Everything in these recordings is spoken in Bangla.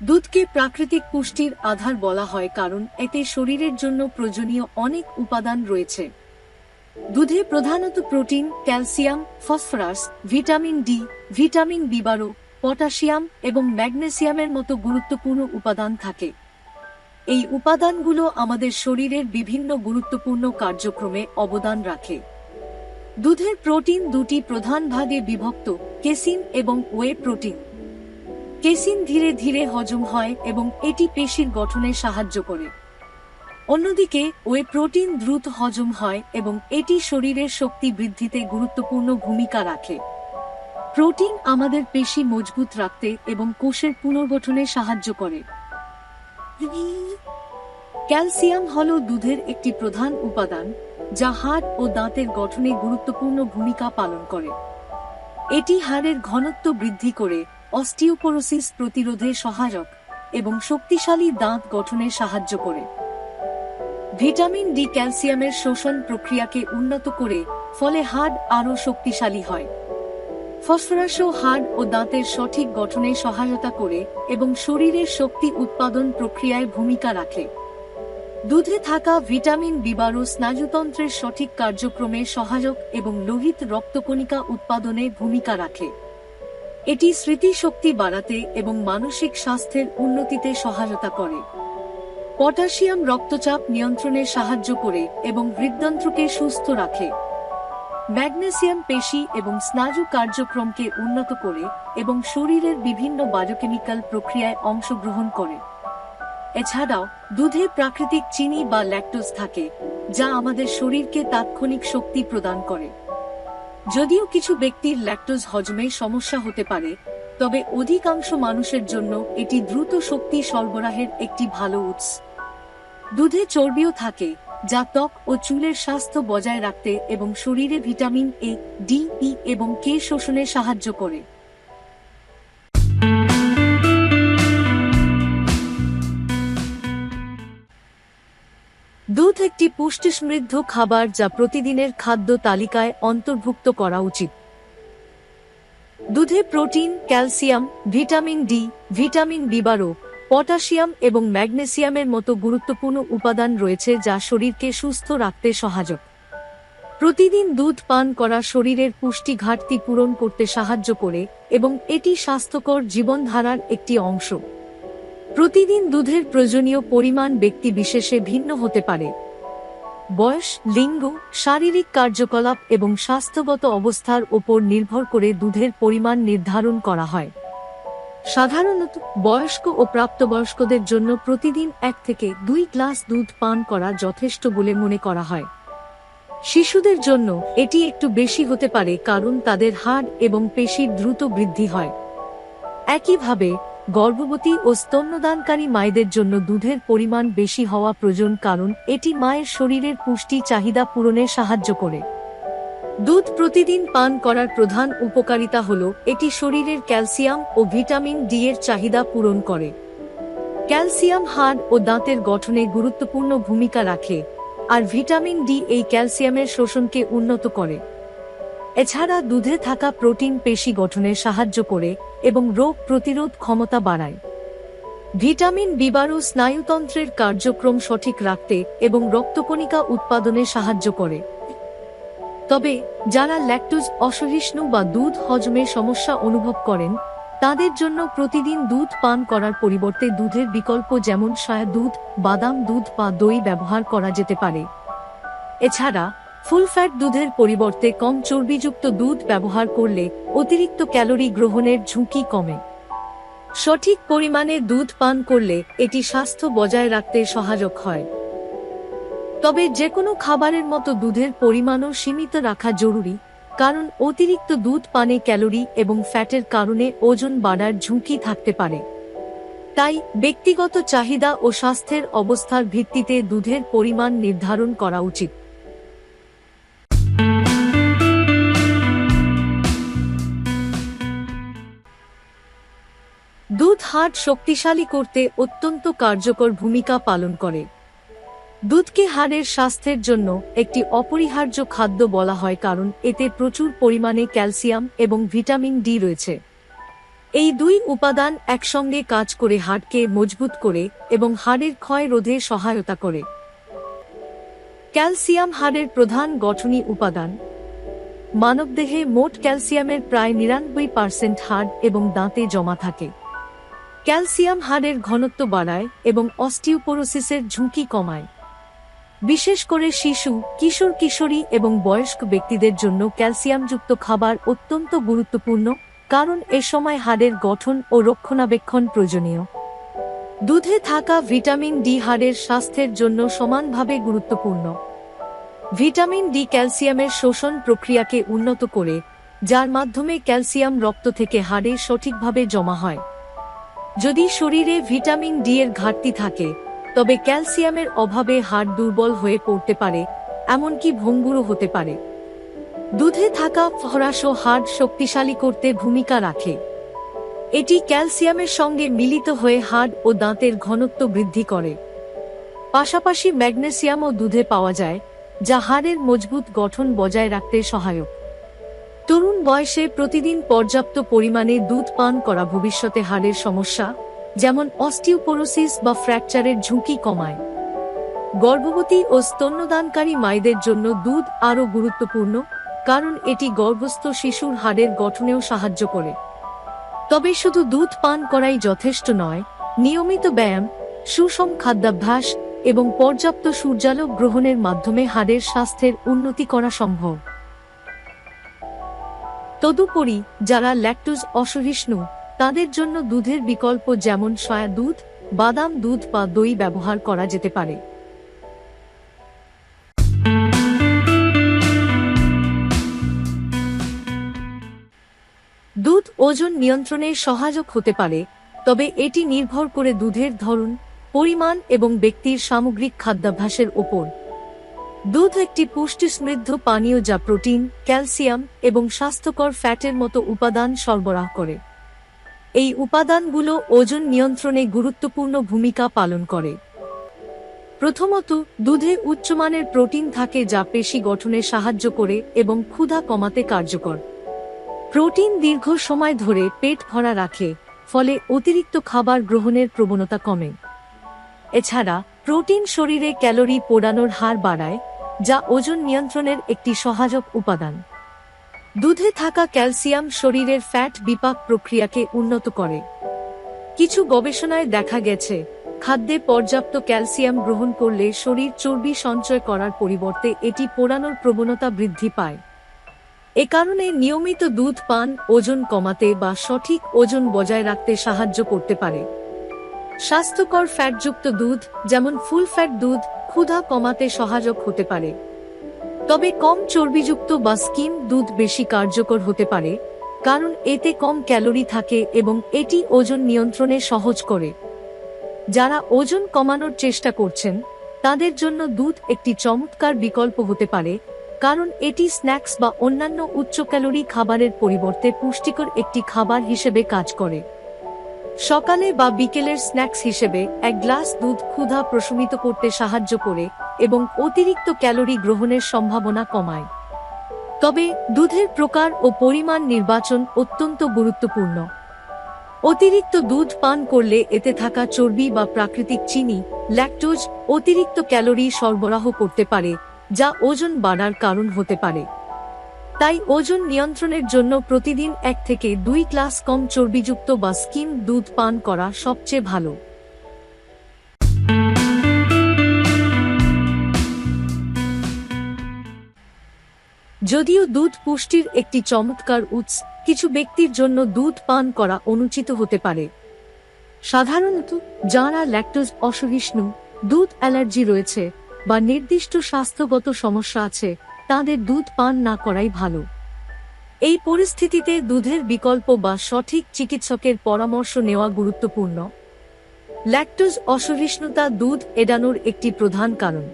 দুধকে প্রাকৃতিক পুষ্টির আধার বলা হয় কারণ এতে শরীরের জন্য প্রয়োজনীয় অনেক উপাদান রয়েছে। দুধে প্রধানত protein, calcium, phosphorus, vitamin D, vitamin B বারো, পটাশিয়াম এবং ম্যাগনেসিয়ামের মতো গুরুত্বপূর্ণ উপাদান থাকে। এই উপাদানগুলো আমাদের শরীরের বিভিন্ন গুরুত্বপূর্ণ কার্যক্রমে অবদান রাখে। দুধের প্রোটিন দুটি প্রধান ভাগে বিভক্ত, কেসিন এবং ওয়ে প্রোটিন। কেসিন ধীরে ধীরে হজম হয় এবং এটি পেশির গঠনে সাহায্য করে। অন্যদিকে, ওয়ে প্রোটিন দ্রুত হজম হয় এবং এটি শরীরের শক্তি বৃদ্ধিতে গুরুত্বপূর্ণ ভূমিকা রাখে। প্রোটিন আমাদের পেশি মজবুত রাখতে এবং কোষের পুনর্গঠনে সাহায্য করে। ক্যালসিয়াম হল দুধের একটি প্রধান উপাদান যা হাড় ও দাঁতের গঠনে গুরুত্বপূর্ণ ভূমিকা পালন করে। এটি হাড়ের ঘনত্ব বৃদ্ধি করে অস্টিওপোরোসিস প্রতিরোধে সহায়ক এবং শক্তিশালী দাঁত গঠনে সাহায্য করে। ভিটামিন ডি ক্যালসিয়ামের শোষণ প্রক্রিয়াকে উন্নত করে ফলে হাড় আরও শক্তিশালী হয়। ফসফরাসও হাড় ও দাঁতের সঠিক গঠনে সহায়তা করে এবং শরীরের শক্তি উৎপাদন প্রক্রিয়ায় ভূমিকা রাখে। দুধে থাকা ভিটামিন বিবারো স্নায়ুতন্ত্রের সঠিক কার্যক্রমে সহায়ক এবং লোহিত রক্তকণিকা উৎপাদনে ভূমিকা রাখে। এটি স্মৃতিশক্তি বাড়াতে এবং মানসিক স্বাস্থ্যের উন্নতিতে সহায়তা করে। পটাশিয়াম রক্তচাপ নিয়ন্ত্রণে সাহায্য করে এবং হৃদযন্ত্রকে সুস্থ রাখে। ম্যাগনেসিয়াম পেশি এবং স্নায়ু কার্যক্রমকে উন্নত করে এবং শরীরের বিভিন্ন বায়োকেমিক্যাল প্রক্রিয়ায় অংশগ্রহণ করে। এছাড়াও, দুধে প্রাকৃতিক চিনি বা ল্যাকটোজ থাকে, যা আমাদের শরীরকে তাৎক্ষণিক শক্তি প্রদান করে। যদিও কিছু ব্যক্তির ল্যাকটোজ হজমে সমস্যা হতে পারে, তবে অধিকাংশ মানুষের জন্য এটি দ্রুত শক্তি সরবরাহের একটি ভালো উৎস। দুধে চর্বিও থাকে, যা ত্বক ও চুলের স্বাস্থ্য বজায় রাখতে এবং শরীরে ভিটামিন এ, ডি, ই এবং কে শোষণে সাহায্য করে। একটি পুষ্টি সমৃদ্ধ খাবার যা প্রতিদিনের খাদ্য তালিকায় অন্তর্ভুক্ত করা উচিত। দুধে protein, calcium, vitamin D, vitamin B বারো পটাশিয়াম এবং ম্যাগনেসিয়ামের মতো গুরুত্বপূর্ণ উপাদান রয়েছে যা শরীরকে সুস্থ রাখতে সহায়ক। প্রতিদিন দুধ পান করা শরীরের পুষ্টি ঘাটতি পূরণ করতে সাহায্য করে এবং এটি স্বাস্থ্যকর জীবনধারার একটি অংশ। প্রতিদিন দুধের প্রয়োজনীয় পরিমাণ ব্যক্তি বিশেষে ভিন্ন হতে পারে। বয়স, লিঙ্গ, শারীরিক কার্যকলাপ এবং স্বাস্থ্যগত অবস্থার ওপর নির্ভর করে দুধের পরিমাণ নির্ধারণ করা হয়। সাধারণত বয়স্ক ও প্রাপ্তবয়স্কদের জন্য প্রতিদিন এক থেকে দুই গ্লাস দুধ পান করা যথেষ্ট বলে মনে করা হয়। শিশুদের জন্য এটি একটু বেশি হতে পারে কারণ তাদের হাড় এবং পেশির দ্রুত বৃদ্ধি হয়। একইভাবে গর্ভবতী ও স্তন্যদানকারী মায়েদের জন্য দুধের পরিমাণ বেশি হওয়া প্রয়োজন কারণ এটি মায়ের শরীরের পুষ্টি চাহিদা পূরণে সাহায্য করে। দুধ প্রতিদিন পান করার প্রধান উপকারিতা হল, এটি শরীরের ক্যালসিয়াম ও ভিটামিন ডি এর চাহিদা পূরণ করে। ক্যালসিয়াম হাড় ও দাঁতের গঠনে গুরুত্বপূর্ণ ভূমিকা রাখে, আর ভিটামিন ডি এই ক্যালসিয়ামের শোষণকে উন্নত করে। এছাড়া দুধে থাকা প্রোটিন পেশি গঠনে সাহায্য করে এবং রোগ প্রতিরোধ ক্ষমতা বাড়ায়। ভিটামিন বিবারু স্নায়ুতন্ত্রের কার্যক্রম সঠিক রাখতে এবং রক্তকণিকা উৎপাদনে সাহায্য করে। তবে, যারা ল্যাকটোজ অসহিষ্ণু বা দুধ হজমে সমস্যা অনুভব করেন, তাদের জন্য প্রতিদিন দুধ পান করার পরিবর্তে দুধের বিকল্প যেমন সয়া দুধ, বাদাম দুধ বা দই ব্যবহার করা যেতে পারে। এছাড়া ফুল ফ্যাট দুধের পরিবর্তে কম চর্বিযুক্ত দুধ ব্যবহার করলে অতিরিক্ত ক্যালোরি গ্রহণের ঝুঁকি কমে। সঠিক পরিমাণে দুধ পান করলে এটি স্বাস্থ্য বজায় রাখতে সহায়ক হয়। তবে যে কোনো খাবারের মতো দুধের পরিমাণও সীমিত রাখা জরুরি, কারণ অতিরিক্ত দুধ পানে ক্যালোরি এবং ফ্যাটের কারণে ওজন বাড়ার ঝুঁকি থাকতে পারে। তাই ব্যক্তিগত চাহিদা ও স্বাস্থ্যের অবস্থার ভিত্তিতে দুধের পরিমাণ নির্ধারণ করা উচিত। হাড় শক্তিশালী করতে অত্যন্ত কার্যকর ভূমিকা পালন করে। দুধকে হাড়ের স্বাস্থ্যের জন্য একটি অপরিহার্য খাদ্য বলা হয় কারণ এতে প্রচুর পরিমাণে ক্যালসিয়াম এবং ভিটামিন ডি রয়েছে। এই দুই উপাদান একসঙ্গে কাজ করে হাড়কে মজবুত করে এবং হাড়ের ক্ষয় রোধে সহায়তা করে। ক্যালসিয়াম হাড়ের প্রধান গঠনী উপাদান। মানবদেহে মোট ক্যালসিয়ামের প্রায় নিরানব্বই পার্সেন্ট হাড় এবং দাঁতে জমা থাকে। ক্যালসিয়াম হাড়ের ঘনত্ব বাড়ায় এবং অস্টিওপোরোসিসের ঝুঁকি কমায়। বিশেষ করে শিশু, কিশোর কিশোরী এবং বয়স্ক ব্যক্তিদের জন্য ক্যালসিয়ামযুক্ত খাবার অত্যন্ত গুরুত্বপূর্ণ, কারণ এ সময় হাড়ের গঠন ও রক্ষণাবেক্ষণ প্রয়োজনীয়। দুধে থাকা ভিটামিন ডি হাড়ের স্বাস্থ্যের জন্য সমানভাবে গুরুত্বপূর্ণ। ভিটামিন ডি ক্যালসিয়ামের শোষণ প্রক্রিয়াকে উন্নত করে, যার মাধ্যমে ক্যালসিয়াম রক্ত থেকে হাড়ে সঠিকভাবে জমা হয়। যদি শরীরে ভিটামিন ডি এর ঘাটতি থাকে, তবে ক্যালসিয়ামের অভাবে হাড় দুর্বল হয়ে পড়তে পারে, এমনকি ভঙ্গুরও হতে পারে। দুধে থাকা ফরাস ও হাড় শক্তিশালী করতে ভূমিকা রাখে। এটি ক্যালসিয়ামের সঙ্গে মিলিত হয়ে হাড় ও দাঁতের ঘনত্ব বৃদ্ধি করে। পাশাপাশি ম্যাগনেসিয়ামও দুধে পাওয়া যায়, যা হাড়ের মজবুত গঠন বজায় রাখতে সহায়ক। তরুণ বয়সে প্রতিদিন পর্যাপ্ত পরিমাণে দুধ পান করা ভবিষ্যতে হাড়ের সমস্যা, যেমন অস্টিওপোরোসিস বা ফ্র্যাকচারের ঝুঁকি কমায়। গর্ভবতী ও স্তন্যদানকারী মায়েদের জন্য দুধ আরও গুরুত্বপূর্ণ, কারণ এটি গর্ভস্থ শিশুর হাড়ের গঠনেও সাহায্য করে। তবে শুধু দুধ পান করাই যথেষ্ট নয়, নিয়মিত ব্যায়াম, সুষম খাদ্যাভ্যাস এবং পর্যাপ্ত সূর্যালোক গ্রহণের মাধ্যমে হাড়ের স্বাস্থ্যের উন্নতি করা সম্ভব। তদুপরি, যারা ল্যাকটোজ অসহিষ্ণু, তাদের জন্য দুধের বিকল্প যেমন সয়া দুধ, বাদাম দুধ বা দই ব্যবহার করা যেতে পারে। দুধ ওজন নিয়ন্ত্রণে সহায়ক হতে পারে, তবে এটি নির্ভর করে দুধের ধরন, পরিমাণ এবং ব্যক্তির সামগ্রিক খাদ্যাভ্যাসের ওপর। দুধ একটি পুষ্টি সমৃদ্ধ পানীয় যা প্রোটিন, ক্যালসিয়াম এবং স্বাস্থ্যকর ফ্যাটের মতো উপাদান সরবরাহ করে। এই উপাদানগুলো ওজন নিয়ন্ত্রণে গুরুত্বপূর্ণ ভূমিকা পালন করে। প্রথমত, দুধে উচ্চমানের প্রোটিন থাকে যা পেশি গঠনে সাহায্য করে এবং ক্ষুধা কমাতে কার্যকর। প্রোটিন দীর্ঘ সময় ধরে পেট ভরা রাখে, ফলে অতিরিক্ত খাবার গ্রহণের প্রবণতা কমে। এছাড়া, প্রোটিন শরীরে ক্যালোরি পোড়ানোর হার বাড়ায় যা ওজন নিয়ন্ত্রণের একটি সহায়ক উপাদান। দুধে থাকা ক্যালসিয়াম শরীরের ফ্যাট বিপাক প্রক্রিয়াকে উন্নত করে। কিছু গবেষণায় দেখা গেছে, খাদ্যে পর্যাপ্ত ক্যালসিয়াম গ্রহণ করলে শরীর চর্বি সঞ্চয় করার পরিবর্তে এটি পোড়ানোর প্রবণতা বৃদ্ধি পায়। এ কারণে নিয়মিত দুধ পান ওজন কমাতে বা সঠিক ওজন বজায় রাখতে সাহায্য করতে পারে। স্বাস্থ্যকর ফ্যাটযুক্ত দুধ, যেমন ফুল ফ্যাট দুধ, ক্ষুধা কমাতে সহায়ক হতে পারে। তবে কম চর্বিযুক্ত বা স্কিম দুধ বেশি কার্যকর হতে পারে, কারণ এতে কম ক্যালোরি থাকে এবং এটি ওজন নিয়ন্ত্রণে সহজ করে। যারা ওজন কমানোর চেষ্টা করছেন, তাদের জন্য দুধ একটি চমৎকার বিকল্প হতে পারে, কারণ এটি স্ন্যাক্স বা অন্যান্য উচ্চ ক্যালোরি খাবারের পরিবর্তে পুষ্টিকর একটি খাবার হিসেবে কাজ করে। সকালে বা বিকেলের স্ন্যাক্স হিসেবে এক গ্লাস দুধ ক্ষুধা প্রশমিত করতে সাহায্য করে এবং অতিরিক্ত ক্যালোরি গ্রহণের সম্ভাবনা কমায়। তবে দুধের প্রকার ও পরিমাণ নির্বাচন অত্যন্ত গুরুত্বপূর্ণ। অতিরিক্ত দুধ পান করলে এতে থাকা চর্বি বা প্রাকৃতিক চিনি, ল্যাকটোজ অতিরিক্ত ক্যালোরি সরবরাহ করতে পারে, যা ওজন বাড়ার কারণ হতে পারে। তাই ওজন নিয়ন্ত্রণের জন্য প্রতিদিন এক থেকে দুই গ্লাস কম চর্বিযুক্ত বা স্কিম দুধ পান করা সবচেয়ে ভালো। যদিও দুধ পুষ্টির একটি চমৎকার উৎস, কিছু ব্যক্তির জন্য দুধ পান করা অনুচিত হতে পারে। সাধারণত যাঁরা ল্যাকটোজ অসহিষ্ণু, দুধ অ্যালার্জি রয়েছে বা নির্দিষ্ট স্বাস্থ্যগত সমস্যা আছে তাদের দুধ পান না করাই ভালো। এই পরিস্থিতিতে দুধের বিকল্প বা সঠিক চিকিৎসকের পরামর্শ নেওয়া গুরুত্বপূর্ণ। ল্যাকটোজ অসহিষ্ণুতা দুধ এড়ানোর একটি প্রধান কারণ।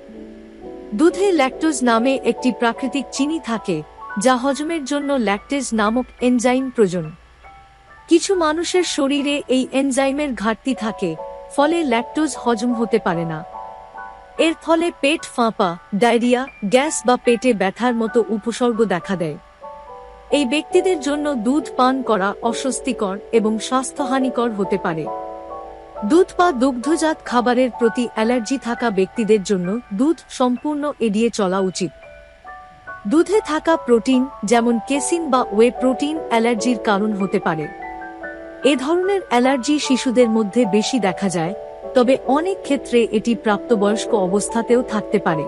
দুধে ল্যাকটোজ নামে একটি প্রাকৃতিক চিনি থাকে, যা হজমের জন্য ল্যাকটেজ নামক এনজাইম প্রয়োজন। কিছু মানুষের শরীরে এই এনজাইমের ঘাটতি থাকে, ফলে ল্যাকটোজ হজম হতে পারে না। এর ফলে পেট ফাঁপা, ডায়রিয়া, গ্যাস বা পেটে ব্যথার মতো উপসর্গ দেখা দেয়। এই ব্যক্তিদের জন্য দুধ পান করা অস্বস্তিকর এবং স্বাস্থ্যহানিকর হতে পারে। দুধ বা দুগ্ধজাত খাবারের প্রতি অ্যালার্জি থাকা ব্যক্তিদের জন্য দুধ সম্পূর্ণ এড়িয়ে চলা উচিত। দুধে থাকা প্রোটিন, যেমন কেসিন বা ওয়ে প্রোটিন, অ্যালার্জির কারণ হতে পারে। এ ধরনের অ্যালার্জি শিশুদের মধ্যে বেশি দেখা যায় তবে অনেক ক্ষেত্রে এটি প্রাপ্তবয়স্ক অবস্থাতেও থাকতে পারে।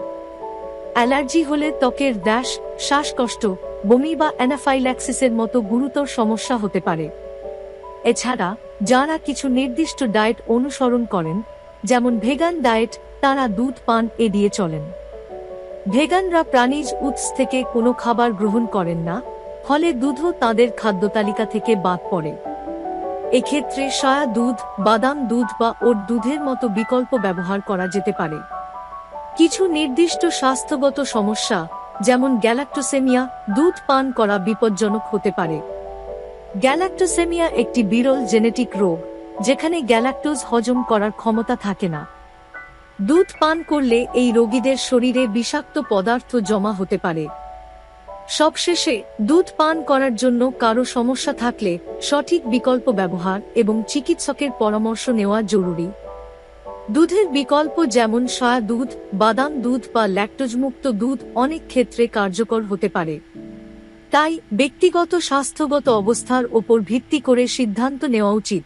অ্যালার্জি হলে ত্বকের দ্যাশ, শ্বাসকষ্ট, বমি বা অ্যানাফাইল্যাক্সিসের মতো গুরুতর সমস্যা হতে পারে। এছাড়া, যারা কিছু নির্দিষ্ট ডায়েট অনুসরণ করেন, যেমন ভেগান ডায়েট, তারা দুধ, পান এড়িয়ে চলেন। ভেগানরা প্রাণীজ উৎস থেকে কোনো খাবার গ্রহণ করেন না, ফলে দুধও তাদের খাদ্য তালিকা থেকে বাদ পড়ে। এক্ষেত্রে সয়া দুধ, বাদাম দুধ বা ওট দুধের মতো বিকল্প ব্যবহার করা যেতে পারে। কিছু নির্দিষ্ট স্বাস্থ্যগত সমস্যা, যেমন গ্যালাক্টোসেমিয়া, দুধ পান করা বিপজ্জনক হতে পারে। গ্যালাক্টোসেমিয়া একটি বিরল জেনেটিক রোগ, যেখানে গ্যালাক্টোজ হজম করার ক্ষমতা থাকে না। দুধ পান করলে এই রোগীদের শরীরে বিষাক্ত পদার্থ জমা হতে পারে। সবশেষে দুধ পান করার জন্য কারও সমস্যা থাকলে সঠিক বিকল্প ব্যবহার এবং চিকিৎসকের পরামর্শ নেওয়া জরুরি। দুধের বিকল্প যেমন সয়া দুধ, বাদাম দুধ বা ল্যাকটোজমুক্ত দুধ অনেক ক্ষেত্রে কার্যকর হতে পারে। তাই ব্যক্তিগত স্বাস্থ্যগত অবস্থার ওপর ভিত্তি করে সিদ্ধান্ত নেওয়া উচিত।